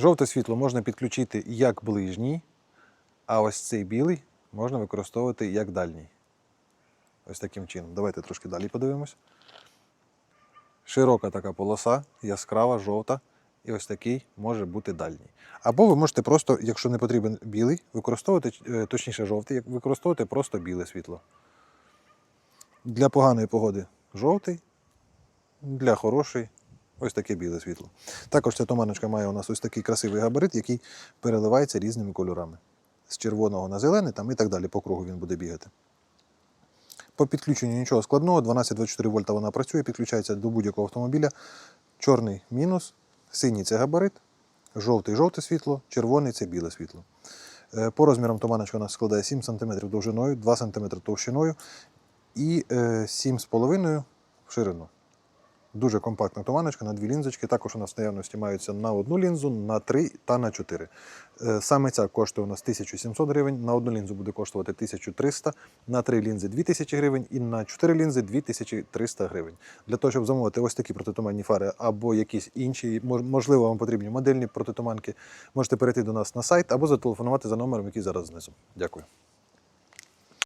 Жовте світло можна підключити як ближній, а ось цей білий можна використовувати як дальній. Ось таким чином. Давайте трошки далі подивимось. Широка така полоса, яскрава, жовта. І ось такий може бути дальній. Або ви можете просто, якщо не потрібен білий, використовувати, е, точніше жовтий, використовувати просто біле світло. Для поганої погоди жовтий, для хорошої ось таке біле світло. Також ця туманочка має у нас ось такий красивий габарит, який переливається різними кольорами. З червоного на зелений там і так далі по кругу він буде бігати. По підключенню нічого складного, 12-24 вольта вона працює, підключається до будь-якого автомобіля. Чорний мінус, синій це габарит, жовтий жовте світло, червоний це біле світло. Е, По розмірам туманочка у нас складає 7 см довжиною, 2 см товщиною і е, 7,5 в ширину. Дуже компактна туманочка на дві лінзочки. Також у нас в наявності маються на одну лінзу, на три та на чотири. Е, Саме ця коштує у нас 1700 гривень, на одну лінзу буде коштувати 1300, на три лінзи 2000 гривень і на чотири лінзи 2300 гривень. Для того, щоб замовити ось такі протитуманні фари або якісь інші, можливо, вам потрібні модельні протитуманки, можете перейти до нас на сайт або зателефонувати за номером, який зараз знизу. Дякую.